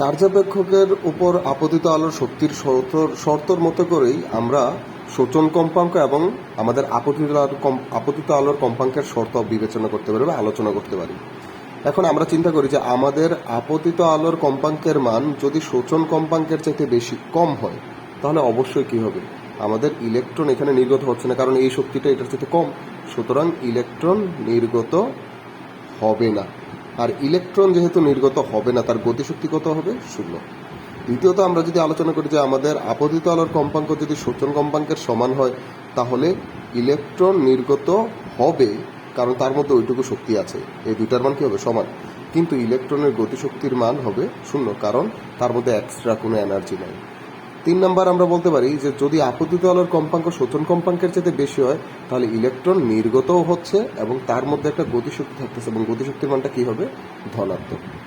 কার্যাপেক্ষকের উপর আপতিত আলোর শক্তির শর্তর মতো করেই আমরা শোচন কম্পাঙ্ক এবং আমাদের আপতিত আলোর আপতিত আলোর কম্পাঙ্কের শর্ত বিবেচনা করতে পারি বা আলোচনা করতে পারি। এখন আমরা চিন্তা করি যে আমাদের আপতিত আলোর কম্পাঙ্কের মান যদি শোচন কম্পাঙ্কের চাইতে বেশি কম হয়, তাহলে অবশ্যই কি হবে? আমাদের ইলেকট্রন এখানে নির্গত হচ্ছে না, কারণ এই শক্তিটা এটার চাইতে কম। সুতরাং ইলেকট্রন নির্গত হবে না। আর ইলেকট্রন যেহেতু নির্গত হবে না, তার গতিশক্তি কত হবে শূন্য। দ্বিতীয়ত আমরা যদি আলোচনা করি যে আমাদের আপতিত আলোর কম্পাঙ্ক যদি শোচন কম্পাঙ্কের সমান হয়, তাহলে ইলেকট্রন নির্গত হবে, কারণ তার মধ্যে ওইটুকু শক্তি আছে। এই দুইটার মান কি হবে? সমান। কিন্তু ইলেকট্রনের গতিশক্তির মান হবে শূন্য, কারণ তার মধ্যে এক্সট্রা কোনো এনার্জি নাই। নাম্বার আমরা বলতে পারি যে যদি আপতিত আলোর কম্পাঙ্ক শোচন কম্পাঙ্কের চেয়ে বেশি হয়, তাহলে ইলেকট্রন নির্গতও হচ্ছে এবং তার মধ্যে একটা গতিশক্তি থাকতেছে এবং গতিশক্তির মানটা কি হবে? ধনাত্মক।